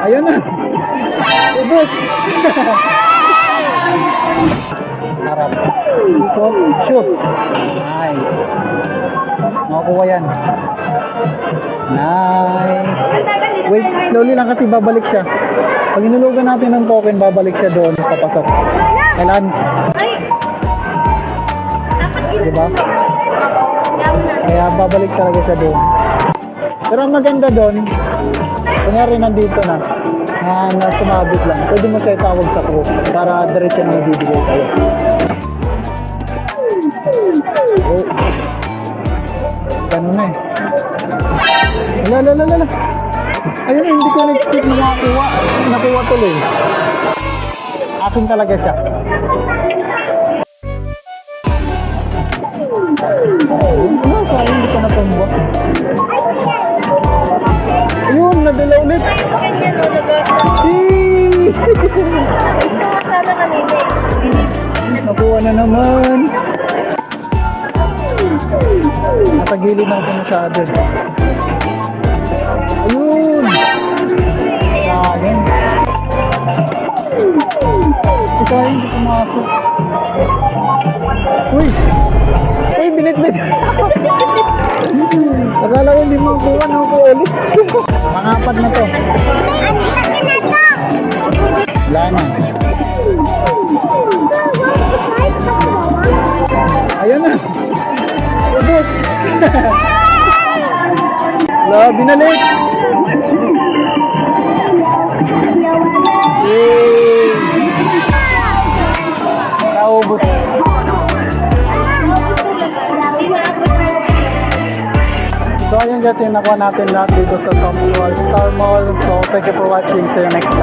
Ayan na. Ubus. Harap. Ikot. Shoot. Nice. Nakakuha yan. Nice. Wait, slowly lang kasi babalik siya. Pag inulugan natin ng token, babalik siya doon. Papasok. Kailan? Diba? Kaya babalik talaga siya doon. Pero ang maganda doon, kunyari nandito na, na, na sumabit lang, pwede mo siya itawag sa crew para diretso na mabibigay kayo. Oh. Ganun na eh. Ala, ala, ala, ala. Ayun, hindi ko nag-skip na nakuha. Nakuha tuloy. Akin talaga siya. Ano, Ayun, nadala ulit. Ganyan o. Yee! Ito nga sana kanina. Nakuha na naman. Nasa gilid natin masyado. Ayun! Sayang. Si sayang hindi pumasok. Uy! Uy, binit-bit! Akala ko hindi mo kuha na ako ulit. Mga apat na to. Wala na. Ayan na. Ubus. Wala, binalik. Yay! So ayun guys, yung nakuha natin lahat dito sa Top Wall Star Mall. So thank you for watching. See you next time.